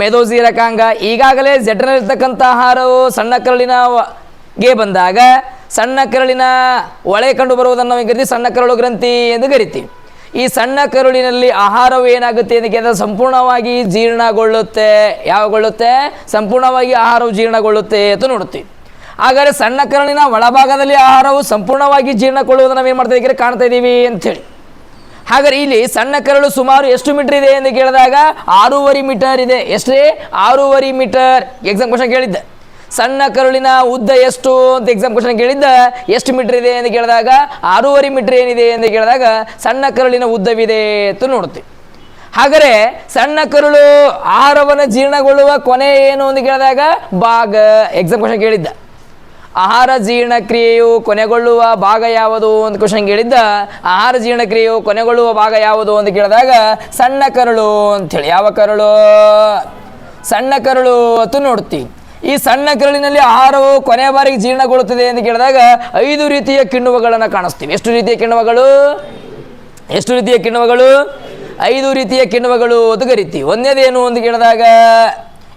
ಮೆದೋಜೀರಕಾಂಗ ಈಗಾಗಲೇ ಜಠರಲ್ಲಿರ್ತಕ್ಕಂಥ ಆಹಾರವು ಸಣ್ಣ ಕರಳಿನ ಗೆ ಬಂದಾಗ ಸಣ್ಣ ಕರಳಿನ ಒಳೆ ಕಂಡು ಬರುವುದನ್ನು ನಾವು ಕರಿತೀವಿ ಸಣ್ಣ ಕರಳು ಗ್ರಂಥಿ ಎಂದು ಕರಿತೀವಿ. ಈ ಸಣ್ಣ ಕರುಳಿನಲ್ಲಿ ಆಹಾರವು ಏನಾಗುತ್ತೆ ಅಂತ ಕೇಳಿದ್ರೆ ಸಂಪೂರ್ಣವಾಗಿ ಜೀರ್ಣಗೊಳ್ಳುತ್ತೆ. ಯಾವಗೊಳ್ಳುತ್ತೆ? ಸಂಪೂರ್ಣವಾಗಿ ಆಹಾರವು ಜೀರ್ಣಗೊಳ್ಳುತ್ತೆ ಅಂತ ನೋಡುತ್ತೀವಿ. ಹಾಗಾದರೆ ಸಣ್ಣ ಕರುಳಿನ ಒಳಭಾಗದಲ್ಲಿ ಆಹಾರವು ಸಂಪೂರ್ಣವಾಗಿ ಜೀರ್ಣಗೊಳ್ಳುವುದನ್ನು ನಾವು ಏನು ಮಾಡ್ತಾ ಇದ್ದೀವಿ ಕಾಣ್ತಾ ಇದ್ದೀವಿ ಅಂಥೇಳಿ. ಹಾಗಾದ್ರೆ ಇಲ್ಲಿ ಸಣ್ಣ ಕರಳು ಸುಮಾರು ಎಷ್ಟು ಮೀಟರ್ ಇದೆ ಎಂದು ಕೇಳಿದಾಗ ಆರೂವರೆ ಮೀಟರ್ ಇದೆ. ಎಷ್ಟೇ? ಆರೂವರೆ ಮೀಟರ್. ಎಕ್ಸಾಮ್ ಕ್ವಶನ್ ಕೇಳಿದ್ದೆ. ಸಣ್ಣ ಕರುಳಿನ ಉದ್ದ ಎಷ್ಟು ಅಂತ ಎಕ್ಸಾಮ್ ಕ್ವಶನ್ ಕೇಳಿದ್ದ. ಎಷ್ಟು ಮೀಟರ್ ಇದೆ ಎಂದು ಕೇಳಿದಾಗ ಆರೂವರೆ ಮೀಟರ್ ಏನಿದೆ ಎಂದು ಕೇಳಿದಾಗ ಸಣ್ಣ ಕರುಳಿನ ಉದ್ದವಿದೆ ಅಂತ ನೋಡುತ್ತೆ. ಹಾಗಾದರೆ ಸಣ್ಣ ಕರುಳು ಆಹಾರವನ್ನು ಜೀರ್ಣಗೊಳ್ಳುವ ಕೊನೆ ಏನು ಅಂತ ಕೇಳಿದಾಗ ಬಾಗ ಎಕ್ಸಾಮ್ ಕ್ವಶನ್ ಕೇಳಿದ್ದ. ಆಹಾರ ಜೀರ್ಣಕ್ರಿಯೆಯು ಕೊನೆಗೊಳ್ಳುವ ಭಾಗ ಯಾವುದು ಅಂತ ಕ್ವಶನ್ ಕೇಳಿದ್ದ ಆಹಾರ ಜೀರ್ಣಕ್ರಿಯೆಯು ಕೊನೆಗೊಳ್ಳುವ ಭಾಗ ಯಾವುದು ಅಂತ ಕೇಳಿದಾಗ ಸಣ್ಣ ಕರುಳು ಅಂತೇಳಿ. ಯಾವ ಕರುಳು? ಸಣ್ಣ ಕರುಳು ಅಂತ ನೋಡ್ತೀವಿ ಈ ಸಣ್ಣ ಕರುಳಿನಲ್ಲಿ ಆಹಾರವು ಕೊನೆ ಬಾರಿಗೆ ಜೀರ್ಣಗೊಳ್ಳುತ್ತದೆ ಅಂತ ಕೇಳಿದಾಗ ಐದು ರೀತಿಯ ಕಿಣ್ವಗಳನ್ನು ಕಾಣಿಸ್ತೀವಿ. ಎಷ್ಟು ರೀತಿಯ ಕಿಣ್ವಗಳು? ಎಷ್ಟು ರೀತಿಯ ಕಿಣ್ವಗಳು? ಐದು ರೀತಿಯ ಕಿಣ್ವಗಳು ಅಂತ ಕರಿತೀವಿ. ಒಂದೇದೇನು ಅಂತ ಕೇಳಿದಾಗ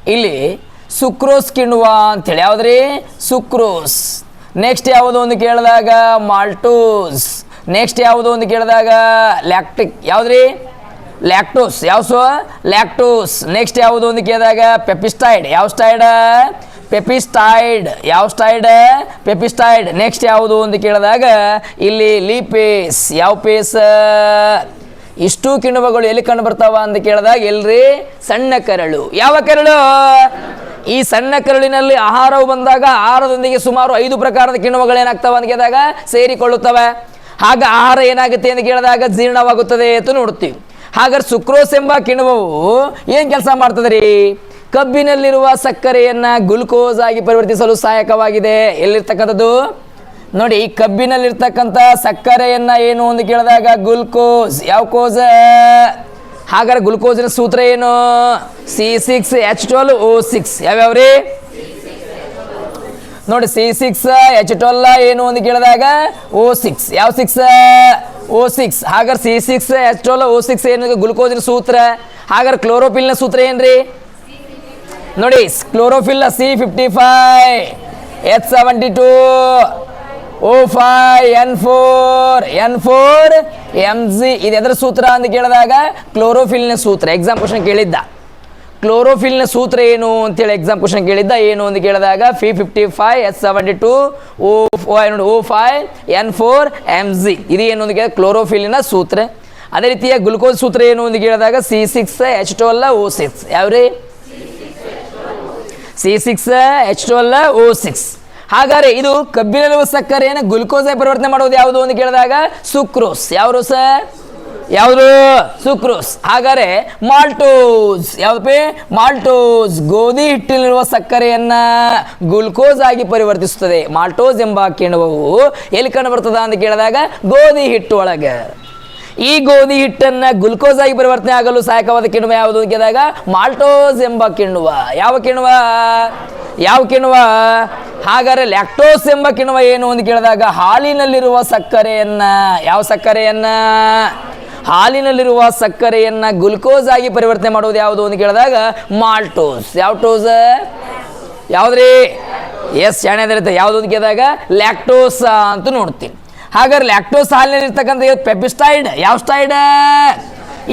ಇಲ್ಲಿ ಸುಕ್ರೋಸ್ ಕಿಣ್ವ ಅಂತೇಳಿ. ಯಾವ್ದ್ರಿ? ಸುಕ್ರೋಸ್. ನೆಕ್ಸ್ಟ್ ಯಾವುದು ಒಂದು ಕೇಳಿದಾಗ? ಮಾಲ್ಟೋಸ್ ನೆಕ್ಸ್ಟ್ ಯಾವುದು ಒಂದು ಕೇಳಿದಾಗ? ಲ್ಯಾಕ್ಟಿಕ್ ಯಾವುದ್ರಿ? ಲ್ಯಾಕ್ಟೋಸ್ ಯಾವ ಸೊ? ಲ್ಯಾಕ್ಟೋಸ್ ನೆಕ್ಸ್ಟ್ ಯಾವುದು ಒಂದು ಕೇಳಿದಾಗ? ಪೆಪಿಸ್ಟೈಡ್ ಯಾವ ಸ್ಟೈಡ್ ಪೆಪಿಸ್ಟೈಡ್ ಯಾವ ಸ್ಟೈಡ್ ಪೆಪಿಸ್ಟೈಡ್ ನೆಕ್ಸ್ಟ್ ಯಾವುದು ಒಂದು ಕೇಳಿದಾಗ? ಇಲ್ಲಿ ಲೀಪೇಸ್ ಯಾವ ಪೇಸ್ ಇಷ್ಟು ಕಿಣ್ವಗಳು ಎಲ್ಲಿ ಕಂಡು ಬರ್ತಾವ ಅಂತ ಕೇಳಿದಾಗ ಎಲ್ರಿ ಸಣ್ಣ ಕರಳು. ಯಾವ ಕರಳು? ಈ ಸಣ್ಣ ಕರಳಿನಲ್ಲಿ ಆಹಾರವು ಬಂದಾಗ ಆಹಾರದೊಂದಿಗೆ ಸುಮಾರು ಐದು ಪ್ರಕಾರದ ಕಿಣ್ವಗಳು ಏನಾಗ್ತಾವ ಅಂತ ಕೇಳಿದಾಗ ಸೇರಿಕೊಳ್ಳುತ್ತವೆ. ಆಗ ಆಹಾರ ಏನಾಗುತ್ತೆ ಅಂತ ಕೇಳಿದಾಗ ಜೀರ್ಣವಾಗುತ್ತದೆ ಅಂತ ನೋಡ್ತೀವಿ ಹಾಗಾದ್ರೆ ಸುಕ್ರೋಸ್ ಎಂಬ ಕಿಣ್ವವು ಏನು ಕೆಲಸ ಮಾಡ್ತದೆ ರೀ ಕಬ್ಬಿನಲ್ಲಿರುವ ಸಕ್ಕರೆಯನ್ನು ಗ್ಲುಕೋಸ್ ಆಗಿ ಪರಿವರ್ತಿಸಲು ಸಹಾಯಕವಾಗಿದೆ. ಎಲ್ಲಿರ್ತಕ್ಕಂಥದ್ದು? ನೋಡಿ, ಈ ಕಬ್ಬಿನಲ್ಲಿರ್ತಕ್ಕಂಥ ಸಕ್ಕರೆಯನ್ನ ಏನು ಅಂತ ಕೇಳಿದಾಗ, ಗ್ಲುಕೋಸ್, ಯಾವ ಕೋಸ? ಹಾಗಾದ್ರೆ ಗ್ಲುಕೋಸಿನ ಸೂತ್ರ ಏನು? C six H twelve O six ಯಾವ್ಯಾವ್ರಿ ನೋಡಿ, ಸಿ ಸಿಕ್ಸ್ ಎಚ್ ಟ್ವೆಲ್ ಏನು ಅಂತ ಕೇಳಿದಾಗ ಓ ಸಿಕ್ಸ್ ಯಾವ ಸಿಕ್ಸ್ ಓ ಸಿಕ್ಸ್ ಹಾಗಾದ್ರೆ C six H twelve O six ಏನು ಗ್ಲುಕೋಸಿನ ಸೂತ್ರ? ಹಾಗಾದ್ರೆ ಕ್ಲೋರೋಫಿಲ್ನ ಸೂತ್ರ ಏನ್ರಿ? ನೋಡಿ chlorophyll C fifty five H seventy two O five N four N four M G, ಇದು ಎದ್ರ ಸೂತ್ರ ಅಂತ ಕೇಳಿದಾಗ ಕ್ಲೋರೋಫಿಲ್ನ ಸೂತ್ರ ಎಕ್ಸಾಮ್ ಕ್ವಶನ್ ಕೇಳಿದ್ದ. ಕ್ಲೋರೋಫಿಲ್ನ ಸೂತ್ರ ಏನು ಅಂತೇಳಿ ಎಕ್ಸಾಮ್ ಕ್ವಶನ್ ಕೇಳಿದ್ದ, ಏನು ಅಂತ ಕೇಳಿದಾಗ ಫಿ fifty five S seventy two O, ನೋಡಿ, O five N four M G, ಇದು ಏನು ಅಂತ ಕೇಳಿದ ಕ್ಲೋರೋಫಿಲ್ನ ಸೂತ್ರ. ಅದೇ ರೀತಿಯ ಗ್ಲುಕೋಸ್ ಸೂತ್ರ ಏನು ಅಂತ ಕೇಳಿದಾಗ C six H twelve O six ಯಾವ್ರಿ? C six H twelve O six ಹಾಗಾದ್ರೆ ಇದು ಕಬ್ಬಿನಲ್ಲೂ ಸಕ್ಕರೆಯನ್ನು ಗ್ಲುಕೋಸ್ ಪರಿವರ್ತನೆ ಮಾಡೋದು ಯಾವುದು ಅಂತ ಕೇಳಿದಾಗ ಸುಕ್ರೋಸ್. ಯಾವ್ದು ಸರ್? ಯಾವುದು? ಸುಕ್ರೋಸ್. ಹಾಗಾದ್ರೆ ಮಾಲ್ಟೋಸ್. ಯಾವ್ದಪ್ಪ ಮಾಲ್ಟೋಸ್. ಗೋಧಿ ಹಿಟ್ಟಿನಲ್ಲಿರುವ ಸಕ್ಕರೆಯನ್ನ ಗ್ಲುಕೋಸ್ ಆಗಿ ಪರಿವರ್ತಿಸುತ್ತದೆ. ಮಾಲ್ಟೋಸ್ ಎಂಬ ಕಿಣ್ವವು ಎಲ್ಲಿ ಕಂಡು ಬರ್ತದ ಅಂತ ಕೇಳಿದಾಗ ಗೋಧಿ ಹಿಟ್ಟು ಒಳಗೆ. ಈ ಗೋಧಿ ಹಿಟ್ಟನ್ನ ಗ್ಲುಕೋಸ್ ಆಗಿ ಪರಿವರ್ತನೆ ಆಗಲು ಸಹಾಯಕವಾದ ಕಿಣ್ವ ಯಾವುದು ಅಂತ ಕೇಳಿದಾಗ ಮಾಲ್ಟೋಸ್ ಎಂಬ ಕಿಣ್ವ. ಯಾವ ಕಿಣ್ವ? ಯಾವ ಕಿಣ್ವ? ಹಾಗಾದ್ರೆ ಲ್ಯಾಕ್ಟೋಸ್ ಎಂಬ ಕಿಣ್ವ ಏನು ಅಂತ ಕೇಳಿದಾಗ ಹಾಲಿನಲ್ಲಿರುವ ಸಕ್ಕರೆಯನ್ನ. ಯಾವ ಸಕ್ಕರೆಯನ್ನ? ಹಾಲಿನಲ್ಲಿರುವ ಸಕ್ಕರೆಯನ್ನ ಗ್ಲುಕೋಸ್ ಆಗಿ ಪರಿವರ್ತನೆ ಮಾಡುವುದು ಯಾವುದು ಅಂತ ಕೇಳಿದಾಗ ಮಾಲ್ಟೋಸ್. ಯಾವ ಟೋಸ್? ಯಾವ್ದ್ರಿ? ಎಸ್, ಶಾಣೆ ಯಾವುದು ಅಂತ ಕೇಳಿದಾಗ ಲ್ಯಾಕ್ಟೋಸ್ ಅಂತ ನೋಡ್ತೀನಿ. ಹಾಗಾದ್ರೆ ಲ್ಯಾಕ್ಟೋಸ್ ಹಾಲಿನಲ್ಲಿರ್ತಕ್ಕಂಥ ಪೆಪಿಸ್ಟೈಡ್ ಯಾವ ಸ್ಟೈಡ್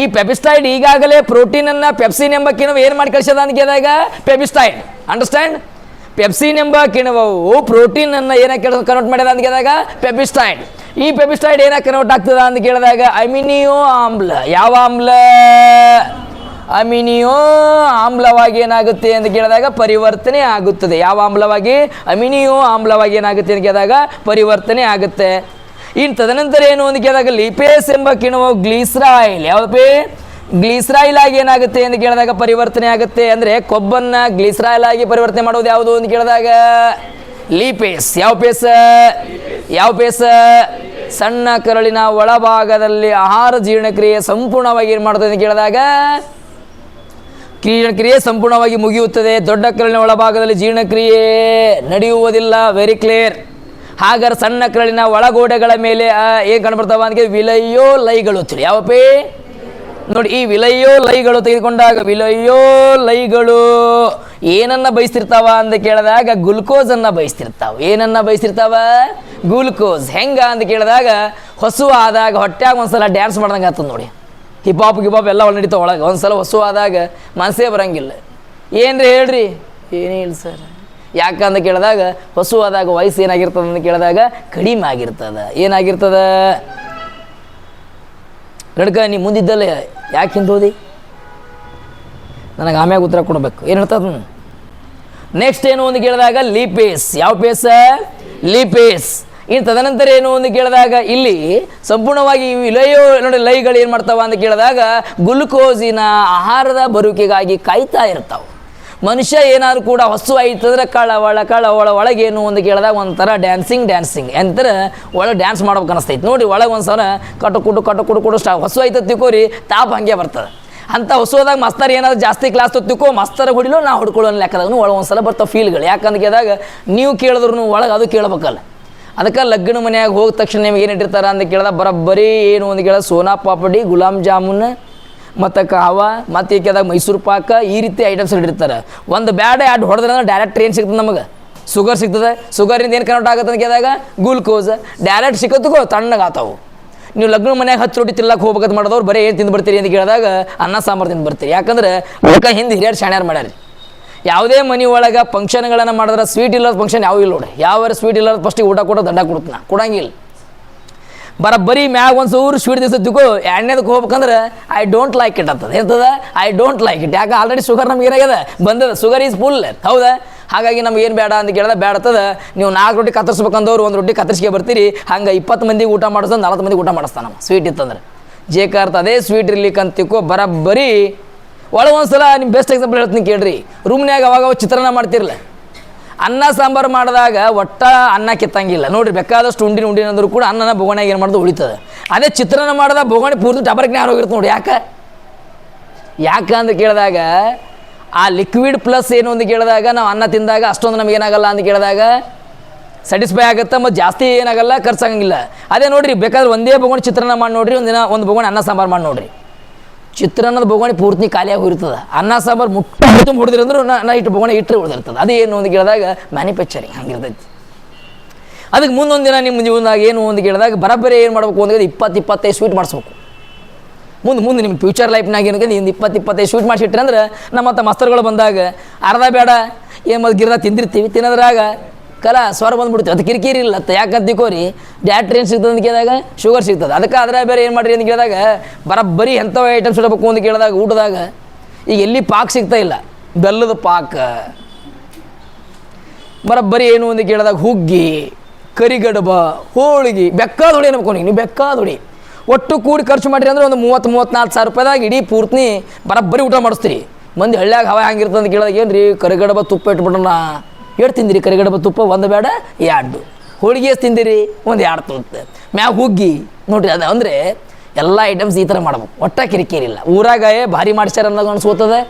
ಈ ಪೆಪಿಸ್ಟೈಡ್ ಈಗಾಗಲೇ ಪ್ರೋಟೀನ್ ಅನ್ನ ಪೆಪ್ಸಿನ್ ಎಂಬ ಕಿಣವು ಏನು ಮಾಡಿ ಕಳಿಸದ ಅಂತ ಕೇಳಿದಾಗ ಪೆಪಿಸ್ಟೈಡ್ ಅಂಡರ್ಸ್ಟ್ಯಾಂಡ್ ಪೆಪ್ಸಿನ್ ಎಂಬ ಕಿಣವು ಪ್ರೋಟೀನ್ ಅನ್ನ ಏನಕ್ಕೆ ಕನ್ವರ್ಟ್ ಮಾಡ್ಯದ ಅಂತ ಕೇಳಿದಾಗ ಪೆಪಿಸ್ಟೈಡ್ ಈ ಪೆಪಿಸ್ಟೈಡ್ ಏನಕ್ಕೆ ಕನ್ವರ್ಟ್ ಆಗ್ತದ ಅಂತ ಕೇಳಿದಾಗ, ಅಮಿನಿಯೋ ಆಮ್ಲ. ಯಾವ ಆಮ್ಲ? ಅಮಿನಿಯೋ ಆಮ್ಲವಾಗಿ ಏನಾಗುತ್ತೆ ಅಂತ ಕೇಳಿದಾಗ ಪರಿವರ್ತನೆ ಆಗುತ್ತದೆ. ಯಾವ ಆಮ್ಲವಾಗಿ? ಅಮಿನಿಯೋ ಆಮ್ಲವಾಗಿ ಏನಾಗುತ್ತೆ ಅಂತ ಕೇಳಿದಾಗ ಪರಿವರ್ತನೆ ಆಗುತ್ತೆ. ಇನ್ನು ತದನಂತರ ಏನು ಅಂತ ಕೇಳಿದಾಗ, ಲಿಪೇಸ್ ಎಂಬ ಕಿಣವು ಗ್ಲೀಸ್ರಾಯಿಲ್. ಯಾವ್ದಪ್ಪಿ ಗ್ಲೀಸ್ರಾಯಿಲ್ ಆಗಿ ಏನಾಗುತ್ತೆ ಅಂತ ಕೇಳಿದಾಗ ಪರಿವರ್ತನೆ ಆಗುತ್ತೆ. ಅಂದರೆ ಕೊಬ್ಬನ್ನ ಗ್ಲೀಸ್ರಾಯಿಲ್ ಆಗಿ ಪರಿವರ್ತನೆ ಮಾಡೋದು ಯಾವುದು ಅಂತ ಕೇಳಿದಾಗ, ಲೀಪೇಸ್. ಯಾವ ಪೇಸ್? ಯಾವ ಪೇಸ? ಸಣ್ಣ ಕರಳಿನ ಒಳಭಾಗದಲ್ಲಿ ಆಹಾರ ಜೀರ್ಣಕ್ರಿಯೆ ಸಂಪೂರ್ಣವಾಗಿ ಏನು ಮಾಡ್ತದೆ ಅಂತ ಕೇಳಿದಾಗ ಕ್ರಿಯೆ ಸಂಪೂರ್ಣವಾಗಿ ಮುಗಿಯುತ್ತದೆ. ದೊಡ್ಡ ಕರಳಿನ ಒಳಭಾಗದಲ್ಲಿ ಜೀರ್ಣಕ್ರಿಯೆ ನಡೆಯುವುದಿಲ್ಲ. ವೆರಿ ಕ್ಲಿಯರ್ ಹಾಗಾದ್ರೆ ಸಣ್ಣ ಕರಳಿನ ಒಳಗೋಡೆಗಳ ಮೇಲೆ ಏನು ಕಂಡುಬರ್ತಾವ ಅಂದ್ರೆ ವಿಲಯೋ ಲೈಗಳು ತಿಳಿ ಯಾವಪ್ಪೇ ನೋಡಿ, ಈ ವಿಲಯೋ ಲೈಗಳು ತೆಗೆದುಕೊಂಡಾಗ ವಿಲಯೋ ಲೈಗಳು ಏನನ್ನ ಬಯಸ್ತಿರ್ತಾವ ಅಂತ ಕೇಳಿದಾಗ ಗ್ಲುಕೋಸ್ ಅನ್ನ ಬಯಸ್ತಿರ್ತಾವ. ಏನನ್ನ ಬಯಸ್ತಿರ್ತಾವ? ಗ್ಲುಕೋಸ್. ಹೆಂಗ ಅಂತ ಕೇಳಿದಾಗ ಹೊಸು ಆದಾಗ ಹೊಟ್ಟ್ಯಾಗ ಒಂದ್ಸಲ ಡ್ಯಾನ್ಸ್ ಮಾಡ್ದಂಗೆ ಆಗ್ತದೆ ನೋಡಿ. ಹಿಪ್ ಹಾಪ್ ಗಿಪ್ ಹಾಪ್ ಎಲ್ಲ ಒಳ ನಡೀತಾವ ಒಳಗೆ. ಒಂದ್ಸಲ ಹೊಸು ಆದಾಗ ಮನಸ್ಸೇ ಬರಂಗಿಲ್ಲ. ಏನ್ರಿ ಹೇಳ್ರಿ? ಏನೇ ಇಲ್ಲ ಸರ್. ಯಾಕಂತ ಕೇಳಿದಾಗ, ಹಸುವಾದಾಗ ವಯಸ್ಸು ಏನಾಗಿರ್ತದೆ ಅಂತ ಕೇಳಿದಾಗ, ಕಡಿಮೆ ಆಗಿರ್ತದೆ. ಏನಾಗಿರ್ತದೆ? ಗಡ್ಕ ನೀ ಮುಂದಿದ್ದಲ್ಲ ಯಾಕೆ ಹಿಂದೆ ಹೋದಿ? ನನಗೆ ಆಮ್ಯಾಗ ಉತ್ತರ ಕೊಡಬೇಕು. ಏನು ಹೇಳ್ತದ ನೆಕ್ಸ್ಟ್ ಏನು ಒಂದು ಕೇಳಿದಾಗ, ಲೀಪೇಸ್. ಯಾವ ಪೇಸ? ಲೀಪೇಸ್. ಇನ್ನು ತದನಂತರ ಏನು ಒಂದು ಕೇಳಿದಾಗ, ಇಲ್ಲಿ ಸಂಪೂರ್ಣವಾಗಿ ಲಯೋ, ನೋಡಿ, ಲೈಗಳು ಏನು ಮಾಡ್ತಾವ ಅಂತ ಕೇಳಿದಾಗ, ಗ್ಲುಕೋಸಿನ ಆಹಾರದ ಬರುವಿಕೆಗಾಗಿ ಕಾಯ್ತಾ ಇರ್ತಾವೆ. ಮನುಷ್ಯ ಏನಾದ್ರು ಕೂಡ ಹೊಸು ಆಯ್ತಂದ್ರೆ ಕಳ ಒಳ ಕಳ ಒಳ ಒಳಗೇನು ಒಂದು ಕೇಳಿದಾಗ ಒಂಥರ ಡ್ಯಾನ್ಸಿಂಗ್ ಡ್ಯಾನ್ಸಿಂಗ್ ಎಂತರ ಒಳಗೆ ಡ್ಯಾನ್ಸ್ ಮಾಡ್ಬೇಕು ಅನಿಸ್ತೈತೆ. ನೋಡಿ ಒಳಗೆ ಒಂದು ಸಲ ಕಟ್ಟು ಕುಡು ಕಟ್ಟು ಕುಡು ಕುಡು ಸ್ಟಾ ಹೊಸು ಆಯ್ತು ತಿಕ್ಕೋರಿ, ತಾಪ ಹಂಗೆ ಬರ್ತದೆ. ಅಂತ ಹೊಸದಾಗ ಮಸ್ತರ್ ಏನಾದ್ರು ಜಾಸ್ತಿ ಕ್ಲಾಸ್ ತೊತ್ತಿಕೋ ಮಸ್ತರ ಹೊಡಿಲೋ, ನಾ ಹೊಡ್ಕೊಳ್ಳೋ ಲೆಕ್ಕದಾಗ ಒಳಗೆ ಒಂದು ಸಲ ಬರ್ತಾವೆ ಫೀಲ್ಗಳು ಯಾಕಂದ್ರೆ ಕೇಳಿದಾಗ ನೀವು ಕೇಳಿದ್ರು ಒಳಗೆ ಅದು ಕೇಳ್ಬೇಕಲ್ಲ. ಅದಕ್ಕೆ ಲಗ್ನ ಮನೆಯಾಗ ಹೋದ ತಕ್ಷಣ ನಿಮ್ಗೆ ಏನು ಇಟ್ಟಿರ್ತಾರ ಅಂತ ಕೇಳಿದಾಗ ಬರೋಬ್ಬರಿ ಏನು ಒಂದು ಕೇಳಿದ ಸೋನಾ ಪಾಪಡಿ, ಗುಲಾಬ್ ಜಾಮೂನ್ ಮತ್ತು ಕಾವ, ಮತ್ತು ಈಕೆದಾಗ ಮೈಸೂರು ಪಾಕ ಈ ರೀತಿ ಐಟಮ್ಸ್ ಇಟ್ಟಿರ್ತಾರೆ. ಒಂದು ಬ್ಯಾಡ ಎರಡು ಹೊಡೆದ್ರೆ ಡೈರೆಕ್ಟ್ ಏನು ಸಿಗ್ತದೆ ನಮಗೆ. ಶುಗರ್ ಸಿಗ್ತದೆ. ಶುಗರಿಂದ ಏನು ಕನ್ವರ್ಟ್ ಆಗುತ್ತೆ ಅಂತ ಕೇಳಿದಾಗ ಗ್ಲೂಕೋಸ್ ಡೈರೆಕ್ಟ್ ತಣ್ಣಗೆ ತಣ್ಣಗಾತಾವು ನೀವು ಲಗ್ನ ಮನ್ಯಾಗ ಹತ್ತು ರೊಟ್ಟಿ ತಿಲ್ಲಕ್ಕೆ ಹೋಗ್ಬೇಕಂತ ಮಾಡಿದವ್ರು ಬರೀ ಏನು ತಿಂದು ಬರ್ತೀರಿ ಅಂತ ಕೇಳಿದಾಗ ಅನ್ನ ಸಾಂಬಾರು ತಿಂದು ಬರ್ತೀರಿ. ಯಾಕಂದ್ರೆ ಅದಕ್ಕೆ ಹಿಂದೆ ಹಿರಿಯರು ಶಾಣ್ಯಾರು ಮಾಡ್ಯಾರ. ಯಾವುದೇ ಮನೆ ಒಳಗೆ ಫಂಕ್ಷನ್ಗಳನ್ನು ಮಾಡಿದ್ರೆ ಸ್ವೀಟ್ ಇಲ್ಲದ ಫಂಕ್ಷನ್ ಯಾವ ಇಲ್ಲ ನೋಡಿ ಯಾವ ಸ್ವೀಟ್ ಇಲ್ಲದ ಫಸ್ಟಿಗೆ ಊಟ ಕೊಡೋ ದಂಡ ಕೊಡ್ತಾನ. ಕೊಡಂಗಿಲ್ಲ. ಬರೀ ಮ್ಯಾಗ ಒಂದು ಸೂರು ಸ್ವೀಟ್ ದಿವಸ ತಿಕ್ಕು ಎಣ್ಣೆದಕ್ಕೆ ಹೋಗ್ಬೇಕಂದ್ರೆ ಐ ಡೋಂಟ್ ಲೈಕ್ ಇಟ್ ಅಂತದ. ಎಂತದ? ಐ ಡೋಂಟ್ ಲೈಕ್ ಇಟ್ ಯಾಕೆ ಆಲ್ರೆಡಿ ಶುಗರ್ ನಮ್ಗೆ ಏನಾಗ್ಯದ? ಬಂದದ. ಶುಗರ್ ಈಸ್ ಫುಲ್ ಹೌದಾ? ಹಾಗಾಗಿ ನಮ್ಗೆ ಏನು ಬೇಡ ಅಂತ ಕೇಳಿದ ಬೇಡತ್ತದ ನೀವು ನಾಲ್ಕು ರೊಟ್ಟಿ ಕತ್ತರಿಸ್ಬೇಕಂದವ್ರು ಒಂದು ರೊಟ್ಟಿ ಕತ್ತರಿಸಿಗೆ ಬರ್ತೀರಿ. ಹಂಗೆ ಇಪ್ಪತ್ತು ಮಂದಿಗೆ ಊಟ ಮಾಡಿಸೋ ನಲ್ವತ್ತು ಮಂದಿಗೆ ಊಟ ಮಾಡಿಸ್ತಾನ ಸ್ವೀಟ್ ಇತ್ತಂದ್ರೆ. ಜೇಕಾರ್ತ ಅದೇ ಸ್ವೀಟ್ ಇರ್ಲಿಕ್ಕೆ ಅಂತ ತಿಕ್ಕೋ ಬರಬ್ಬರಿ ಒಳಗೆ ಒಂದು ಸಲ ನಿಮ್ಮ ಬೆಸ್ಟ್ ಎಕ್ಸಾಂಪಲ್ ಹೇಳ್ತೀನಿ ಕೇಳ್ರಿ. ರೂಮ್ನ್ಯಾಗ ಅವಾಗ ಅವಾಗ ಚಿತ್ರಾನ್ನ ಮಾಡ್ತಿರಲ್ಲ ಅನ್ನ ಸಾಂಬಾರು ಮಾಡಿದಾಗ ಒಟ್ಟ ಅನ್ನ ಕಿತ್ತಂಗಿಲ್ಲ. ನೋಡ್ರಿ, ಬೇಕಾದಷ್ಟು ಉಂಡಿನ ಉಂಡಿನ ಅಂದ್ರೂ ಕೂಡ ಅನ್ನನ ಬೊಗಣೆಗೆ ಏನು ಮಾಡೋದು ಉಳಿತದೆ. ಅದೇ ಚಿತ್ರಾನ್ನ ಮಾಡಿದ ಬೊಗಣೆ ಪೂರ್ತಿ ಟಬರ್ಗೆ ಜ್ಞಾನ ಹೋಗಿರುತ್ತೆ ನೋಡಿ ಯಾಕೆ? ಯಾಕೆ ಅಂತ ಕೇಳಿದಾಗ, ಆ ಲಿಕ್ವಿಡ್ ಪ್ಲಸ್ ಏನು ಅಂತ ಕೇಳಿದಾಗ, ನಾವು ಅನ್ನ ತಿಂದಾಗ ಅಷ್ಟೊಂದು ನಮ್ಗೆ ಏನಾಗಲ್ಲ ಅಂತ ಕೇಳಿದಾಗ ಸ್ಯಾಟಿಸ್ಫೈ ಆಗುತ್ತೆ ಮತ್ತು ಜಾಸ್ತಿ ಏನಾಗಲ್ಲ, ಖರ್ಚಾಗಂಗಿಲ್ಲ. ಅದೇ ನೋಡಿರಿ, ಬೇಕಾದ್ರೆ ಒಂದೇ ಬೊಗಣೆ ಚಿತ್ರಾನ್ನ ಮಾಡಿ ನೋಡ್ರಿ, ಒಂದಿನ ಒಂದು ಬೊಗಣೆ ಅನ್ನ ಸಾಂಬಾರು ಮಾಡಿ ನೋಡ್ರಿ. ಚಿತ್ರಾನ್ನದ ಬೊಗಣಿ ಪೂರ್ತಿ ಖಾಲಿಯಾಗಿ ಹೋಗಿರ್ತದೆ. ಅನ್ನ, ಸಾಂಬಾರು ಮುಟ್ಟು ಮುಟ್ಟು ಹೊಡೆದಿರಂದ್ರೆ ನಾ ಇಟ್ಟು ಬೊಗಣೆ ಇಟ್ಟರೆ ಉಳಿದಿರ್ತದೆ ಅದೇನು ಒಂದು ಕೇಳಿದಾಗ ಮ್ಯಾನುಫ್ಯಾಕ್ಚರಿಂಗ್ ಹಂಗಿರ್ತೈತಿ. ಅದಕ್ಕೆ ಮುಂದೊಂದು ದಿನ ನಿಮ್ಮ ಜೀವನದಾಗ ಏನು ಒಂದು ಗಿಡದಾಗ ಬರಬ್ಬರಿ ಏನು ಮಾಡಬೇಕು ಅಂದ್ರೆ ಇಪ್ಪತ್ತು ಇಪ್ಪತ್ತೈದು ಸ್ವೀಟ್ ಮಾಡಿಸ್ಬೇಕು. ಮುಂದೆ ಮುಂದೆ ನಿಮ್ಮ ಫ್ಯೂಚರ್ ಲೈಫ್ನಾಗ ಏನಕ್ಕೆ ಇಂದು ಇಪ್ಪತ್ತು ಇಪ್ಪತ್ತೈದು ಸ್ವೀಟ್ ಮಾಡಿಸಿಟ್ರೆ ಅಂದ್ರೆ ನಮ್ಮ ಮತ್ತು ಮಸ್ತರ್ಗಳು ಬಂದಾಗ, ಅರ್ಧ ಬೇಡ, ಏನು ಗಿರ್ದ ತಿಂದಿರ್ತೀವಿ, ತಿನ್ನೋದ್ರಾಗ ಕಲ, ಸ್ವರ ಬಂದ್ಬಿಡ್ತೀವಿ ಅದು ಕಿರಿಕಿರಿ ಇಲ್ಲ. ಅಂತ ಯಾಕಂತ ತಿಕೋರಿ ಡ್ಯಾಟ್ರಿ ಏನು ಸಿಗ್ತದೆ ಅಂತ ಕೇಳಿದಾಗ ಶುಗರ್ ಸಿಗ್ತದೆ. ಅದಕ್ಕೆ ಅದರ ಬೇರೆ ಏನು ಮಾಡ್ರಿ ಅಂತ ಕೇಳಿದಾಗ ಬರಬ್ಬರಿ ಎಂಥವು ಐಟಮ್ಸ್ ಇಡಬೇಕು ಅಂತ ಕೇಳಿದಾಗ ಊಟದಾಗ ಈಗ ಎಲ್ಲಿ ಪಾಕ್ ಸಿಗ್ತಾ ಇಲ್ಲ. ಬೆಲ್ಲದ ಪಾಕ. ಬರಬ್ಬರಿ ಏನು ಅಂತ ಕೇಳಿದಾಗ ಹುಗ್ಗಿ, ಕರಿಗಡಬ, ಹೋಳಿಗೆ ಬೆಕ್ಕಾದ ಹೊಡಿ ಅನ್ಬೇಕು ನೀವು ನೀವು ಬೆಕ್ಕಾದ ಹೊಡಿ ಒಟ್ಟು ಕೂಡಿ ಖರ್ಚು ಮಾಡಿರಿ ಅಂದ್ರೆ ಒಂದು ಮೂವತ್ತು, ಮೂವತ್ತ್ನಾಲ್ಕು ಸಾವಿರ ರೂಪಾಯಿದಾಗ ಇಡೀ ಪೂರ್ತಿ ಬರಬ್ಬರಿ ಊಟ ಮಾಡಿಸ್ತೀರಿ. ಮಂದಿ ಹಳ್ಳ್ಯಾಗ ಹವಾ ಹಂಗಿರ್ತದೆ ಅಂತ ಕೇಳಿದಾಗ ಏನು ರೀ ಕರಿಗಡಬ ತುಪ್ಪ ಇಟ್ಬಿಡೋಣ. ಎಷ್ಟು ತಿಂದಿರಿ, ಕರಿಗಡಬ ತುಪ್ಪ, ಒಂದು ಬೇಡ ಎರಡು. ಹೋಳಿಗೆ ಎಷ್ಟು ತಿಂದಿರಿ? ಒಂದು ಎರಡು ತುತ್ತ ಮ್ಯಾಗ ಹುಗ್ಗಿ, ನೋಡಿರಿ, ಅದು ಅಂದರೆ ಎಲ್ಲ ಐಟಮ್ಸ್ ಈ ಥರ ಮಾಡ್ಬೇಕು. ಒಟ್ಟ ಕಿರಿಕಿರಿ ಇಲ್ಲ. ಊರಾಗ ಭಾರಿ ಮಾಡ್ಸ್ಯಾರ ಅನ್ನೋದು ಅನ್ಸ್ಕೋತದೆ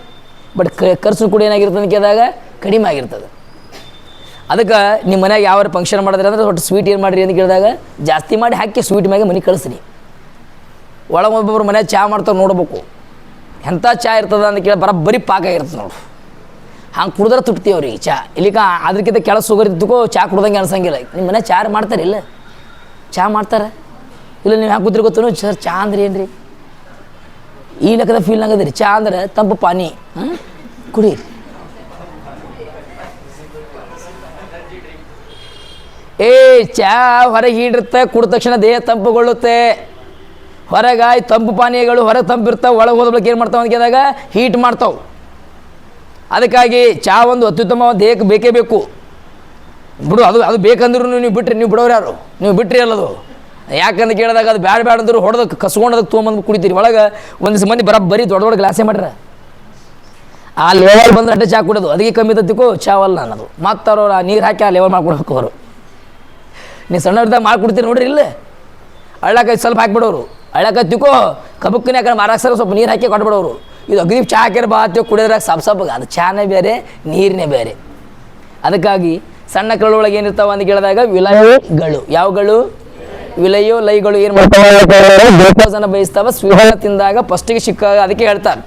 ಬಟ್ ಖರ್ಚು ಕೂಡ ಏನಾಗಿರ್ತದೆ ಕೇಳಿದಾಗ ಕಡಿಮೆ ಆಗಿರ್ತದೆ. ಅದಕ್ಕೆ ನಿಮ್ಮ ಮನ್ಯಾಗ ಯಾವ ಫಂಕ್ಷನ್ ಮಾಡಿದ್ರೆ ಅಂದ್ರೆ ಒಟ್ಟು ಸ್ವೀಟ್ ಏನು ಮಾಡಿರಿ ಅಂತ ಕೇಳಿದಾಗ, ಜಾಸ್ತಿ ಮಾಡಿ ಹಾಕಿ ಸ್ವೀಟ್ ಮ್ಯಾಗೆ ಮನೆ ಕಳಿಸ್ರಿ. ಒಳಗೆ ಒಬ್ಬೊಬ್ರು ಚಹಾ ಮಾಡ್ತಾರೆ ನೋಡ್ಬೇಕು. ಎಂಥ ಚಹಾ ಇರ್ತದೆ ಅಂತ ಕೇಳಿ ಬರೀ ಪಾಕ ಇರ್ತದೆ ನೋಡು. ಹಂಗೆ ಕುಡಿದ್ರೆ ತೃಪ್ತಿ ಅವ್ರಿಗೆ ಚಾ ಇಲ್ಲಿಕ ಅದಕ್ಕಿಂತ ಕೆಳ ಸುಗರ್ ಚಹಾ ಕುಡ್ದಂಗೆ ಅನ್ಸಂಗಿಲ್ಲ. ನಿಮ್ಮ ಮನೆ ಚಹಾ ಮಾಡ್ತಾರೆ ಇಲ್ಲ? ಚಾ ಮಾಡ್ತಾರೆ? ಇಲ್ಲ ನೀವು ಹ್ಯಾಂಗೆ ಕೂತ್ರಿ ಗೊತ್ತೇನು ಸರ್ ಚಾ ಅಂದ್ರೆ ಏನ್ರಿ? ಈ ಲೆಕ್ಕದ ಫೀಲ್ ಆಗದ್ರಿ ಚಾ ಅಂದ್ರೆ ತಂಪು ಪಾನಿ. ಹಾಂ? ಕುಡೀರಿ ಏ, ಚಾ ಹೊರಗೆ ಹೀಡಿರುತ್ತೆ ಕುಡಿದ ತಕ್ಷಣ ದೇಹ ತಂಪುಗೊಳ್ಳುತ್ತೆ. ಹೊರಗಾಯ್ ತಂಪು ಪಾನೀಯಗಳು ಹೊರಗೆ ತಂಪಿರ್ತಾವೆ, ಒಳಗೆ ಹೋದ ಏನು ಮಾಡ್ತಾವೆ ಅಂತ ಕೇಳಿದಾಗ ಹೀಟ್ ಮಾಡ್ತಾವೆ. ಅದಕ್ಕಾಗಿ ಚಹಾ ಒಂದು ಅತ್ಯುತ್ತಮ ದೇಹಕ್ಕೆ ಬೇಕೇ ಬೇಕು. ಬಿಡು, ಅದು ಅದು ಬೇಕಂದ್ರೂ ನೀವು ಬಿಟ್ಟರೆ ನೀವು ಬಿಡೋರು ಯಾರು? ನೀವು ಬಿಟ್ಟರೆ ಅಲ್ಲದು ಯಾಕಂತ ಕೇಳಿದಾಗ ಅದು ಬ್ಯಾಡ ಬ್ಯಾಡ ಹೊಡೆದ ಹೊಡೆದಕ್ಕೆ ಕಸ್ಕೊಂಡದಕ್ಕೆ ತೊಗೊಂಬಂದು ಕುಡಿತೀರಿ. ಒಳಗೆ ಒಂದು ಮಂದಿ ಬರೀ ದೊಡ್ಡ ದೊಡ್ಡ ಗ್ಲಾಸೇ ಮಾಡ್ರ. ಆ ಲೆವೆಲ್ ಬಂದ್ರೆ ಅಡ್ಡ ಚಹಾ ಕುಡೋದು ಅದಕ್ಕೆ ಕಮ್ಮಿ ತತ್ತಿಕೋ ಚಾವಲ್ಲ ಅನ್ನೋದು. ಮತ್ತೆ ಆ ನೀರು ಹಾಕಿ ಆ ಲೆವೆಲ್ ಮಾಡ್ಕೊಡ್ಬೇಕು ಅವರು. ನೀವು ಮಾಡಿ ಮಾಡ್ಕೊಡ್ತೀರಿ ನೋಡ್ರಿ ಇಲ್ಲ. ಹಳ್ಳಕ್ಕೆ ಸ್ವಲ್ಪ ಹಾಕ್ಬಿಡೋರು. ಹಳ್ಳಕ್ಕೆ ತಿಕ್ಕೋ. ಕಬಕ್ಕನೇ ಯಾಕಂದ್ರೆ ಮಾರಾಕ್ಸರ ಸ್ವಲ್ಪ ನೀರು ಹಾಕಿ ಕೊಟ್ಬಿಡೋರು ಇದು ಅಗ್ನಿ ಚಹಾ ಹಾಕಿರ ಕುಡಿದ್ರೆ ಕುಡಿಯೋದ್ರಾಗ ಸಪ್ ಸಪ್ ಅದು ಚಾನೇ ಬೇರೆ, ನೀರಿನೇ ಬೇರೆ. ಅದಕ್ಕಾಗಿ ಸಣ್ಣ ಕರಳೊಳಗೆ ಏನಿರ್ತಾವ ಅಂತ ಕೇಳಿದಾಗ ವಿಲಯಗಳು. ಯಾವಗಳು ವಿಲಯೋ ಲೈಗಳು ಏನು ಮಾಡ್ತಾವೆ? ಬಯಸ್ತಾವ, ಸ್ವೀಟನ್ನು ತಿಂದಾಗ ಫಸ್ಟಿಗೆ ಸಿಕ್ಕ ಅದಕ್ಕೆ ಹೇಳ್ತಾರೆ.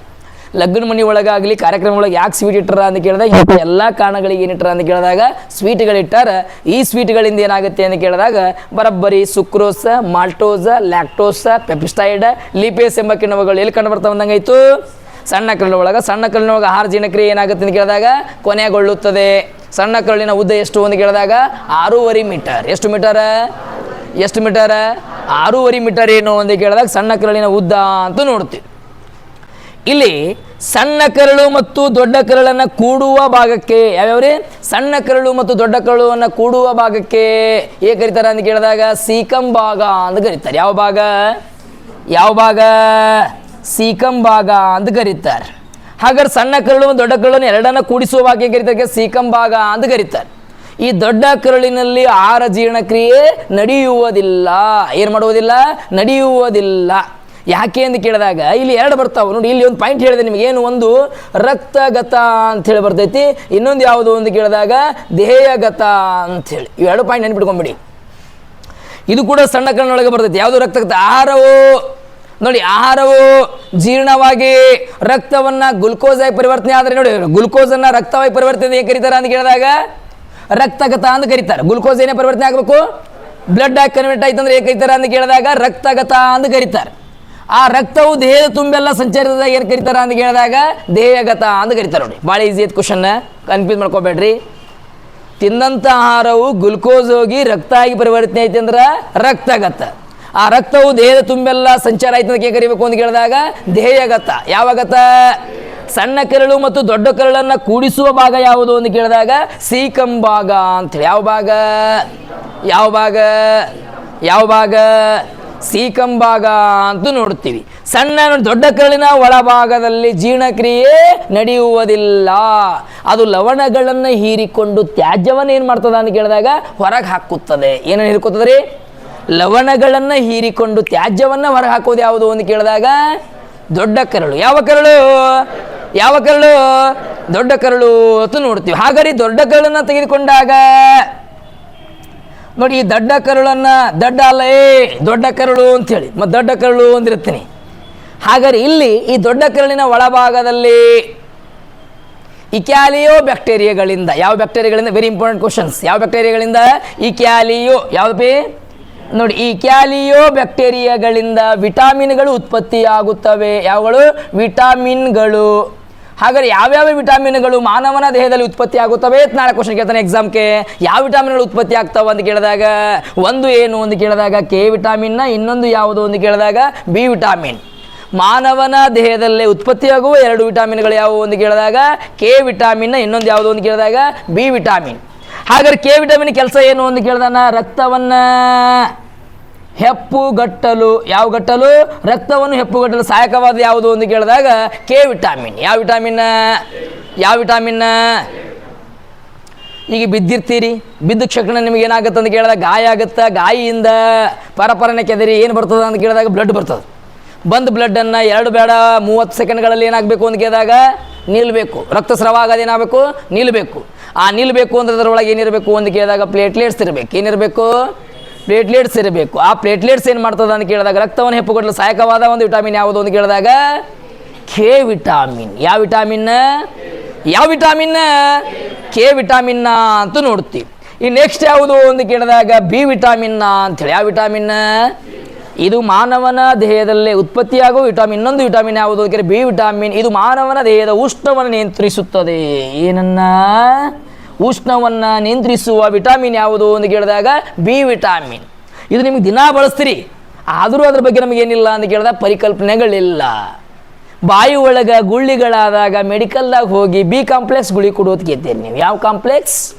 ಲಗ್ನ ಮನೆ ಒಳಗಾಗಲಿ, ಕಾರ್ಯಕ್ರಮ ಒಳಗೆ ಯಾಕೆ ಸ್ವೀಟ್ ಇಟ್ಟರ ಅಂತ ಕೇಳಿದಾಗ ಇಂಥ ಎಲ್ಲ ಕಾರಣಗಳಿಗೆ ಏನಿಟ್ಟರ ಅಂತ ಕೇಳಿದಾಗ ಸ್ವೀಟ್ಗಳಿಟ್ಟಾರ ಈ ಸ್ವೀಟ್ಗಳಿಂದ ಏನಾಗುತ್ತೆ ಅಂತ ಕೇಳಿದಾಗ ಬರಬ್ಬರಿ, ಸುಕ್ರೋಸ, ಮಾಲ್ಟೋಸ, ಲ್ಯಾಕ್ಟೋಸ, ಪೆಪಿಸ್ಟೈಡ್, ಲಿಪೇಸ್ ಎಂಬ ಕಿಣ್ವಗಳು ಎಲ್ಲಿ ಕಂಡು ಬರ್ತಾವ ಅಂದಂಗಾಯ್ತು? ಸಣ್ಣ ಕರಳು ಒಳಗೆ, ಸಣ್ಣ ಕರಳಿನೊಳಗೆ ಆಹಾರ ಜೀರ್ಣಕ್ರಿಯೆ ಏನಾಗುತ್ತೆ ಅಂತ ಕೇಳಿದಾಗ ಕೊನೆಗೊಳ್ಳುತ್ತದೆ. ಸಣ್ಣ ಕರಳಿನ ಉದ್ದ ಎಷ್ಟು ಅಂತ ಕೇಳಿದಾಗ ಆರೂವರೆ ಮೀಟರ್. ಎಷ್ಟು ಮೀಟರ್? ಎಷ್ಟು ಮೀಟರ್? ಆರೂವರೆ ಮೀಟರ್ ಏನು ಅಂತ ಕೇಳಿದಾಗ ಸಣ್ಣ ಕರಳಿನ ಉದ್ದ ಅಂತ ನೋಡ್ತೀವಿ. ಇಲ್ಲಿ ಸಣ್ಣ ಕರಳು ಮತ್ತು ದೊಡ್ಡ ಕರಳನ್ನು ಕೂಡುವ ಭಾಗಕ್ಕೆ ಯಾವ್ಯಾವ್ರಿ? ಸಣ್ಣ ಕರಳು ಮತ್ತು ದೊಡ್ಡ ಕರಳುವನ್ನು ಕೂಡುವ ಭಾಗಕ್ಕೆ ಏ ಕರೀತಾರೆ ಅಂತ ಕೇಳಿದಾಗ ಸೀಕಂ ಭಾಗ ಅಂತ ಕರೀತಾರೆ. ಯಾವ ಭಾಗ? ಯಾವ ಭಾಗ? ಸೀಕಂ ಭಾಗ ಅಂತ ಕರೀತಾರೆ. ಹಾಗಾದ್ರೆ ಸಣ್ಣ ಕರಳು ದೊಡ್ಡ ಕರಳನ್ನು ಎರಡನ್ನ ಕೂಡಿಸುವಾಗ ಕರೀತಾರೆ ಸೀಕಂ ಭಾಗ ಅಂತ ಕರೀತಾರೆ. ಈ ದೊಡ್ಡ ಕರುಳಿನಲ್ಲಿ ಆಹಾರ ಜೀರ್ಣಕ್ರಿಯೆ ನಡೆಯುವುದಿಲ್ಲ. ಏನು ಮಾಡುವುದಿಲ್ಲ? ನಡೆಯುವುದಿಲ್ಲ. ಯಾಕೆ ಅಂತ ಕೇಳಿದಾಗ, ಇಲ್ಲಿ ಎರಡು ಬರ್ತಾವೆ. ನೋಡಿ, ಇಲ್ಲಿ ಒಂದು ಪಾಯಿಂಟ್ ಹೇಳಿದೆ ನಿಮಗೆ. ಏನು? ಒಂದು ರಕ್ತಗತ ಅಂತ ಹೇಳಿ ಬರ್ತೈತಿ. ಇನ್ನೊಂದು ಯಾವುದು ಅಂತ ಕೇಳಿದಾಗ, ದೇಹಗತ ಅಂಥೇಳಿ ಇವೆರಡು ಪಾಯಿಂಟ್ ನೆನ್ಪಿಟ್ಕೊಂಬಿಡಿ ಇದು ಕೂಡ ಸಣ್ಣ ಕಣ್ಣೊಳಗೆ ಬರ್ತೈತಿ. ಯಾವುದು ರಕ್ತಗತ? ಆಹಾರವು. ನೋಡಿ, ಆಹಾರವು ಜೀರ್ಣವಾಗಿ ರಕ್ತವನ್ನ ಗ್ಲುಕೋಸ್ ಆಗಿ ಪರಿವರ್ತನೆ ಆದರೆ ನೋಡಿ ಗ್ಲುಕೋಸ್ ಅನ್ನ ರಕ್ತವಾಗಿ ಪರಿವರ್ತನೆ ಹೇಗೆ ಕರೀತಾರೆ ಅಂತ ಕೇಳಿದಾಗ, ರಕ್ತಗತ ಅಂತ ಕರೀತಾರೆ. ಗ್ಲುಕೋಸ್ ಏನೇ ಪರಿವರ್ತನೆ ಆಗಬೇಕು? ಬ್ಲಡ್ ಆಗಿ ಕನ್ವರ್ಟ್ ಆಯ್ತು ಅಂದ್ರೆ ಹೇಗೆ ಕರೀತಾರೆ ಅಂತ ಕೇಳಿದಾಗ, ರಕ್ತಗತ ಅಂತ ಕರೀತಾರೆ. ಆ ರಕ್ತವು ದೇಹದ ತುಂಬೆಲ್ಲ ಸಂಚರಿಸಿದಾಗ ಏನು ಕರೀತಾರೆ ಅಂತ ಕೇಳಿದಾಗ, ದೇಹಗತ ಅಂತ ಕರೀತಾರೆ ನೋಡಿ. ಭಾಳ ಈಸಿ ಐತೆ ಕ್ವಶನ್ ಕನ್ಫ್ಯೂಸ್ ಮಾಡ್ಕೋಬೇಡ್ರಿ. ತಿಂದಂಥ ಆಹಾರವು ಗ್ಲುಕೋಸ್ ಹೋಗಿ ರಕ್ತ ಆಗಿ ಪರಿವರ್ತನೆ ಐತೆ ಅಂದ್ರೆ ರಕ್ತಗತ. ಆ ರಕ್ತವು ದೇಹದ ತುಂಬೆಲ್ಲ ಸಂಚಾರ ಆಯ್ತು ಅಂತ ಕರಿಬೇಕು ಅಂತ ಕೇಳಿದಾಗ ದೇಹಗತ ಯಾವಾಗತ ಸಣ್ಣ ಕರಳು ಮತ್ತು ದೊಡ್ಡ ಕರಳನ್ನು ಕೂಡಿಸುವ ಭಾಗ ಯಾವುದು ಅಂತ ಕೇಳಿದಾಗ, ಸೀಕಂ ಭಾಗ ಅಂತೇಳಿ ಯಾವ ಭಾಗ? ಯಾವ ಭಾಗ? ಯಾವ ಭಾಗ? ಸೀಕಂ ಭಾಗ ಅಂತ ನೋಡ್ತೀವಿ. ಸಣ್ಣ ದೊಡ್ಡ ಕರಳಿನ ಒಳಭಾಗದಲ್ಲಿ ಜೀರ್ಣಕ್ರಿಯೆ ನಡೆಯುವುದಿಲ್ಲ. ಅದು ಲವಣಗಳನ್ನು ಹೀರಿಕೊಂಡು ತ್ಯಾಜ್ಯವನ್ನು ಏನು ಮಾಡ್ತದ ಅಂತ ಕೇಳಿದಾಗ, ಹೊರಗೆ ಹಾಕುತ್ತದೆ. ಏನು ಹೀರ್ಕೋತದ ರೀ ಲವಣಗಳನ್ನು ಹೀರಿಕೊಂಡು ತ್ಯಾಜ್ಯವನ್ನು ಹೊರ ಹಾಕೋದು ಯಾವುದು ಅಂತ ಕೇಳಿದಾಗ ದೊಡ್ಡ ಕರಳು. ಯಾವ ಕರಳು? ಯಾವ ಕರಳು? ದೊಡ್ಡ ಕರಳು ಅಂತ ನೋಡ್ತೀವಿ. ಹಾಗಾದ್ರೆ ದೊಡ್ಡ ಕರಳನ್ನು ತೆಗೆದುಕೊಂಡಾಗ ನೋಡಿ, ಈ ದೊಡ್ಡ ಕರುಳನ್ನು ದಡ್ಡ ಅಲ್ಲ, ಏ, ದೊಡ್ಡ ಕರುಳು ಅಂತೇಳಿ ಮತ್ತು ದೊಡ್ಡ ಕರುಳು ಅಂದಿರ್ತೀನಿ. ಹಾಗಾದ್ರೆ ಇಲ್ಲಿ ಈ ದೊಡ್ಡ ಕರುಳಿನ ಒಳಭಾಗದಲ್ಲಿ ಇಕ್ಯಾಲಿಯೋ ಬ್ಯಾಕ್ಟೀರಿಯಾಗಳಿಂದ, ಯಾವ ಬ್ಯಾಕ್ಟೀರಿಯಾಗಳಿಂದ? ವೆರಿ ಇಂಪಾರ್ಟೆಂಟ್ ಕ್ವಶನ್ಸ್ ಯಾವ ಬ್ಯಾಕ್ಟೀರಿಯಾಗಳಿಂದ? ಇಕ್ಯಾಲಿಯೋ ಯಾವ್ದು ಬಿ ನೋಡಿ, ಈ ಕ್ಯಾಲಿಯೋ ಬ್ಯಾಕ್ಟೀರಿಯಾಗಳಿಂದ ವಿಟಾಮಿನ್ಗಳು ಉತ್ಪತ್ತಿಯಾಗುತ್ತವೆ. ಯಾವಗಳು? ವಿಟಾಮಿನ್ಗಳು. ಹಾಗಾದ್ರೆ ಯಾವ್ಯಾವ ವಿಟಾಮಿನ್ಗಳು ಮಾನವನ ದೇಹದಲ್ಲಿ ಉತ್ಪತ್ತಿ ಆಗುತ್ತವೆ ನಾಳೆ ಕ್ವಶನ್ ಕೇಳ್ತಾನೆ ಎಕ್ಸಾಮ್ಗೆ ಯಾವ ವಿಟಾಮಿನ್ಗಳು ಉತ್ಪತ್ತಿ ಆಗ್ತಾವ ಅಂತ ಕೇಳಿದಾಗ? ಒಂದು ಏನು ಅಂತ ಕೇಳಿದಾಗ ಕೆ ವಿಟಾಮಿನ್ನ, ಇನ್ನೊಂದು ಯಾವುದು ಅಂತ ಕೇಳಿದಾಗ ಬಿ ವಿಟಾಮಿನ್. ಮಾನವನ ದೇಹದಲ್ಲೇ ಉತ್ಪತ್ತಿಯಾಗುವ ಎರಡು ವಿಟಾಮಿನ್ಗಳು ಯಾವುವು ಅಂತ ಕೇಳಿದಾಗ ಕೆ ವಿಟಾಮಿನ್ನ, ಇನ್ನೊಂದು ಯಾವುದು ಅಂತ ಕೇಳಿದಾಗ ಬಿ ವಿಟಾಮಿನ್. ಹಾಗಾದ್ರೆ ಕೆ ವಿಟಮಿನ್ ಕೆಲಸ ಏನು ಅಂತ ಕೇಳ್ದಾನ? ರಕ್ತವನ್ನ ಹೆಪ್ಪುಗಟ್ಟಲು. ಯಾವ ಗಟ್ಟಲು? ರಕ್ತವನ್ನು ಹೆಪ್ಪುಗಟ್ಟಲು ಸಹಾಯಕವಾದ ಯಾವುದು ಅಂತ ಕೇಳಿದಾಗ ಕೆ ವಿಟಾಮಿನ್. ಯಾವ ವಿಟಾಮಿನ್? ಯಾವ ವಿಟಾಮಿನ್? ಈಗ ಬಿದ್ದಿರ್ತೀರಿ. ಬಿದ್ದ ಕ್ಷಣ ನಿಮಗೆ ಏನಾಗುತ್ತೆ ಅಂತ ಕೇಳಿದಾಗ ಗಾಯ ಆಗುತ್ತೆ? ಗಾಯಿಯಿಂದ ಪರಪರನೆ ಕೆದರಿ ಏನು ಬರ್ತದೆ ಅಂತ ಕೇಳಿದಾಗ ಬ್ಲಡ್ ಬರ್ತದೆ. ಬಂದ ಬ್ಲಡ್ಡನ್ನು ಎರಡು ಬೇಡ ಮೂವತ್ತು ಸೆಕೆಂಡ್ಗಳಲ್ಲಿ ಏನಾಗಬೇಕು ಅಂತ ಕೇಳಿದಾಗ ನಿಲ್ಲಬೇಕು ರಕ್ತಸ್ರಾವ ಆಗೋದು ಏನಾಗಬೇಕು? ನಿಲ್ಲಬೇಕು ಆ ನಿಲ್ಲಬೇಕು ಅಂದ್ರೆ ಅದರೊಳಗೆ ಏನಿರಬೇಕು? ಅಂತ ಕೇಳಿದಾಗ ಪ್ಲೇಟ್ಲೇಟ್ಸ್ ಇರಬೇಕು. ಏನಿರಬೇಕು? ಪ್ಲೇಟ್ಲೇಟ್ಸ್ ಇರಬೇಕು. ಆ ಪ್ಲೇಟ್ಲೇಟ್ಸ್ ಏನು ಮಾಡ್ತದೆ ಅಂತ ಕೇಳಿದಾಗ ರಕ್ತವನ್ನು ಹೆಪ್ಪುಗಟ್ಟಲು ಸಹಾಯಕವಾದ ಒಂದು ವಿಟಾಮಿನ್ ಯಾವುದು ಅಂತ ಕೇಳಿದಾಗ? K vitamin. ಯಾವ ವಿಟಾಮಿನ್? ಯಾವ ವಿಟಾಮಿನ್? ಕೆ ವಿಟಾಮಿನ್ನ ಅಂತ ನೋಡ್ತೀವಿ. ಈ ನೆಕ್ಸ್ಟ್ ಯಾವುದು ಅಂತ ಕೇಳಿದಾಗ ಬಿ ವಿಟಾಮಿನ್ನ ಅಂತೇಳಿ ಯಾವ ವಿಟಾಮಿನ್? ಇದು ಮಾನವನ ದೇಹದಲ್ಲೇ ಉತ್ಪತ್ತಿಯಾಗುವ ವಿಟಾಮಿನ್. ಇನ್ನೊಂದು ವಿಟಾಮಿನ್ ಯಾವುದು ಅಂದರೆ ಬಿ ವಿಟಾಮಿನ್. ಇದು ಮಾನವನ ದೇಹದ ಉಷ್ಣವನ್ನು ನಿಯಂತ್ರಿಸುತ್ತದೆ. ಏನನ್ನ? ಉಷ್ಣವನ್ನು ನಿಯಂತ್ರಿಸುವ ವಿಟಾಮಿನ್ ಯಾವುದು ಅಂತ ಕೇಳಿದಾಗ ಬಿ ವಿಟಾಮಿನ್. ಇದು ನಿಮಗೆ ದಿನಾ ಬಳಸ್ತೀರಿ. ಆದರೂ ಅದ್ರ ಬಗ್ಗೆ ನಮಗೇನಿಲ್ಲ ಅಂತ ಕೇಳಿದಾಗ ಪರಿಕಲ್ಪನೆಗಳಿಲ್ಲ. ಬಾಯಿ ಒಳಗೆ ಗುಳ್ಳಿಗಳಾದಾಗ ಮೆಡಿಕಲ್ದಾಗ ಹೋಗಿ ಬಿ ಕಾಂಪ್ಲೆಕ್ಸ್ ಗುಳಿ ಕೊಡೋದು ಕೇಳ್ತೀರಿ ನೀವು. ಯಾವ ಕಾಂಪ್ಲೆಕ್ಸ್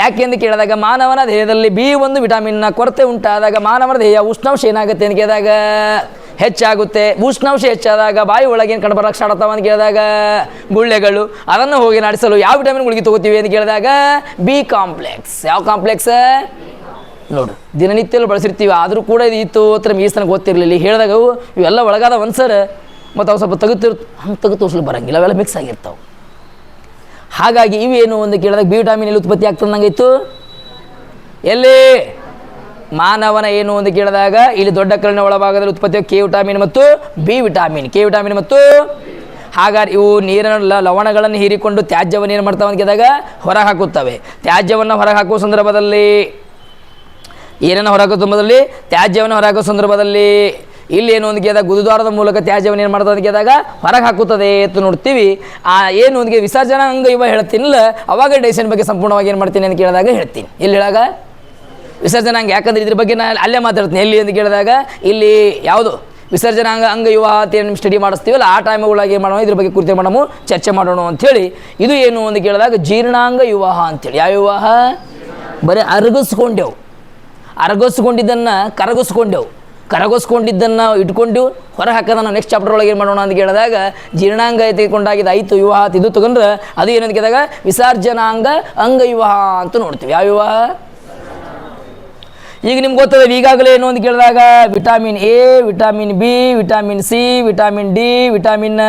ಯಾಕೆ ಎಂದು ಕೇಳಿದಾಗ, ಮಾನವನ ದೇಹದಲ್ಲಿ ಬಿ ಒಂದು ವಿಟಮಿನ್ನ ಕೊರತೆ ಉಂಟಾದಾಗ ಮಾನವನ ದೇಹ ಉಷ್ಣಾಂಶ ಏನಾಗುತ್ತೆ ಅಂತ ಕೇಳಿದಾಗ? ಹೆಚ್ಚಾಗುತ್ತೆ. ಉಷ್ಣಾಂಶ ಹೆಚ್ಚಾದಾಗ ಬಾಯಿ ಒಳಗೇನು ಏನು ಕಂಡುಬರಕ್ಕೆ ಸ್ಟಾರ್ಟ್ ಅಂತ ಕೇಳಿದಾಗ? ಗುಳ್ಳೆಗಳು. ಅದನ್ನು ಹೋಗಿ ನಡೆಸಲು ಯಾವ ವಿಟಮಿನ್ ಗುಳಿಗೆ ತಗೋತೀವಿ ಅಂತ ಕೇಳಿದಾಗ, ಬಿ ಕಾಂಪ್ಲೆಕ್ಸ್. ಯಾವ ಕಾಂಪ್ಲೆಕ್ಸ್? ನೋಡು ದಿನನಿತ್ಯಲ್ಲೂ ಬಳಸಿರ್ತೀವಿ, ಆದರೂ ಕೂಡ ಇದು ಇತ್ತು ಹತ್ರ ಮೀಸನ ಗೊತ್ತಿರಲಿಲ್ಲ. ಹೇಳಿದಾಗ ಇವೆಲ್ಲ ಒಳಗಾದ ಒಂದು ಸರ್ ಮತ್ತು ಅವು ಸ್ವಲ್ಪ ತೆಗೆತಿರ್ ಹಂಗೆ ತೆಗೆದು ತೋರಿಸಲು ಬರೋಂಗಿಲ್ಲ, ಅವೆಲ್ಲ ಮಿಕ್ಸ್ ಆಗಿರ್ತಾವೆ. ಹಾಗಾಗಿ ಇವೇನು ಒಂದು ಕೇಳಿದಾಗ ಬಿ ವಿಟಾಮಿನ್ ಎಲ್ಲಿ ಉತ್ಪತ್ತಿ ಆಗ್ತದೆ ನಂಗಿತ್ತು ಎಲ್ಲಿ? ಮಾನವನ ಏನು ಒಂದು ಕೇಳಿದಾಗ ಇಲ್ಲಿ ದೊಡ್ಡ ಕಲ್ಲಿನ ಒಳಭಾಗದಲ್ಲಿ ಉತ್ಪತ್ತಿ ಕೆ ವಿಟಾಮಿನ್ ಮತ್ತು ಬಿ ವಿಟಾಮಿನ್ ಕೆ ವಿಟಾಮಿನ್ ಮತ್ತು ಹಾಗಾದ್ರೆ ಇವು ನೀರಿನ ಲವಣಗಳನ್ನು ಹೀರಿಕೊಂಡು ತ್ಯಾಜ್ಯವನ್ನು ಏನು ಮಾಡ್ತಾವೆ ಅಂತ ಕೇಳಿದಾಗ ಹೊರಹಾಕುತ್ತವೆ ತ್ಯಾಜ್ಯವನ್ನು ಹೊರ ಹಾಕುವ ಸಂದರ್ಭದಲ್ಲಿ ಏನನ್ನು ಹೊರಹಾಕೋ ಸಂದರ್ಭದಲ್ಲಿ, ತ್ಯಾಜ್ಯವನ್ನು ಹೊರಹಾಕುವ ಸಂದರ್ಭದಲ್ಲಿ ಇಲ್ಲಿ ಏನು ಒಂದು ಕೇಳಿದಾಗ ಗುರುದ್ವಾರದ ಮೂಲಕ ತ್ಯಾಜ್ಯವನ್ನು ಏನು ಮಾಡ್ತದೆ ಕೇಳಿದಾಗ ಹೊರಗೆ ಹಾಕುತ್ತದೆ ಅಂತ ನೋಡ್ತೀವಿ. ಆ ಏನು ಒಂದು ವಿಸರ್ಜನಾ ಅಂಗ ಇವ ಹೇಳ್ತೀನಿಲ್ಲ, ಅವಾಗ ಡೈಸನ್ ಬಗ್ಗೆ ಸಂಪೂರ್ಣವಾಗಿ ಏನು ಮಾಡ್ತೀನಿ ಅಂತ ಕೇಳಿದಾಗ ಹೇಳ್ತೀನಿ. ಇಲ್ಲಿ ಹೇಳಾಗ? ವಿಸರ್ಜನಾಂಗ ಯಾಕಂದ್ರೆ ಇದ್ರ ಬಗ್ಗೆ ನಾನು ಅಲ್ಲೇ ಮಾತಾಡ್ತೀನಿ. ಎಲ್ಲಿ ಅಂತ ಕೇಳಿದಾಗ, ಇಲ್ಲಿ ಯಾವುದು? ವಿಸರ್ಜನಾಂಗ ಅಂಗ ಯುವ ಅಂತ ಏನು ಸ್ಟಡಿ ಮಾಡಿಸ್ತೀವಲ್ಲ, ಆ ಟೈಮ್ಗಳಾಗಿ ಏನು ಮಾಡೋಣ, ಇದ್ರ ಬಗ್ಗೆ ಕುರಿತು ಮಾಡೋಣ ಚರ್ಚೆ ಮಾಡೋಣ ಅಂಥೇಳಿ ಇದು ಏನು ಅಂತ ಕೇಳಿದಾಗ ಜೀರ್ಣಾಂಗ ವಿವಾಹ ಅಂತೇಳಿ ಯಾವ ವಿವಾಹ? ಬರೀ ಅರಗಿಸ್ಕೊಂಡೆವು. ಅರಗಿಸ್ಕೊಂಡಿದ್ದನ್ನು ಕರಗಿಸ್ಕೊಂಡೆವು. ಕರಗಿಸ್ಕೊಂಡಿದ್ದನ್ನು ಇಟ್ಕೊಂಡು ಹೊರ ಹಾಕೋದ ನಾವು ನೆಕ್ಸ್ಟ್ ಚಾಪ್ಟರ್ ಒಳಗೆ ಏನು ಮಾಡೋಣ ಅಂತ ಕೇಳಿದಾಗ, ಜೀರ್ಣಾಂಗ ತೆಗೆದುಕೊಂಡಾಗಿದ್ದು ಆಯಿತು ವಿವಾಹ ಇದು ತಗೊಂಡ್ರೆ, ಅದು ಏನಂತ ಕೇಳಿದಾಗ, ವಿಸರ್ಜನಾಂಗ ಅಂಗ ವಿವಾಹ ಅಂತ ನೋಡ್ತೀವಿ. ಯಾವ ವಿವಾಹ? ಈಗ ನಿಮ್ಗೆ ಗೊತ್ತದೆ ಈಗಾಗಲೇ ಏನು ಅಂತ ಕೇಳಿದಾಗ vitamin A vitamin B vitamin C vitamin D vitamin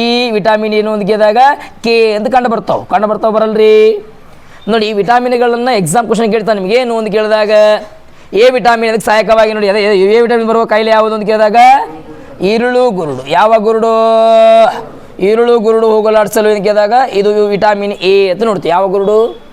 E vitamin ಏನು ಅಂತ ಕೇಳಿದಾಗ ಕೆ ಅಂತ ಕಂಡು ಬರ್ತಾವೆ. ಕಂಡು ಬರ್ತಾವೆ ಬರಲ್ರಿ? ನೋಡಿ, ಈ ವಿಟಾಮಿನ್ಗಳನ್ನು ಎಕ್ಸಾಮ್ ಕ್ವಶನ್ ಕೇಳ್ತಾ ನಿಮಗೆ ಏನು ಅಂತ ಕೇಳಿದಾಗ ಎ ವಿಟಾಮಿನ್ ಅದಕ್ಕೆ ಸಹಾಯಕವಾಗಿ ನೋಡಿ, ಅದೇ ಎ ವಿಟಾಮಿನ್ ಬರುವ ಕಾಯಿಲೆ ಯಾವುದು ಅಂತ ಕೇಳಿದಾಗ? ಈರುಳು ಗುರುಡು. ಯಾವ ಗುರುಡು? ಈರುಳು ಗುರುಡು ಹೋಗಲಾಡಿಸಲು ಅಂತ ಕೇಳಿದಾಗ ಇದು ವಿಟಾಮಿನ್ ಎ ಅಂತ ನೋಡ್ತೀವಿ. ಯಾವ ಗುರುಡು?